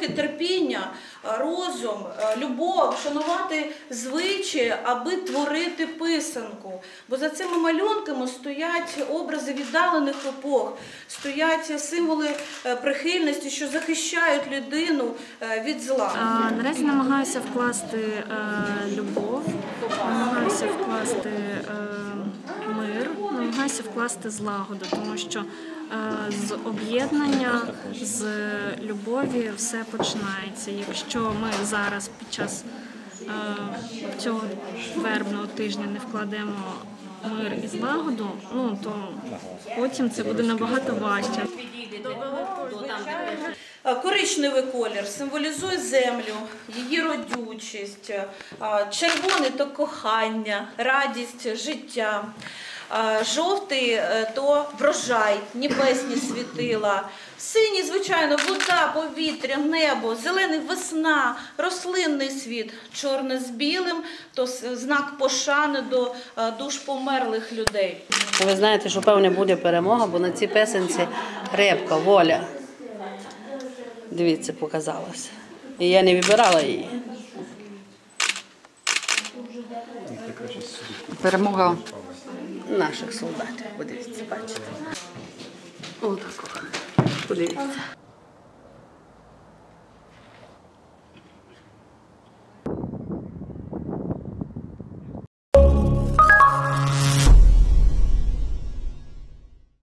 трохи терпіння, е, розум, е, любов, шанувати звичаї, аби творити писанку. Бо за цими малюнками стоять образи віддалених епох, стоять символи е, прихильності, що захищають людину е, від зла. Наразі намагаюся вкласти е, любов, намагаюся вкласти е, мир, намагаюся вкласти злагоду, тому що е, з об'єднання, з любові все починається. Якщо ми зараз під час е, цього вербного тижня не вкладемо мир і злагоду, ну то потім це буде набагато важче. Е, Коричневий колір символізує землю, її родючість, е, червоний то кохання, радість життя. Жовтий е, то врожай, небесні світила, синій, звичайно, вода, повітря, небо, зелений весна, рослинний світ, чорне з білим то знак пошани до е, душ померлих людей. Ви знаєте, що певне буде перемога, бо на цій песенці рибка, воля. Дивіться, показалася. І я не вибирала її. Перемога Наших солдатів. Подивіться, бачите. Отако. Подивіться.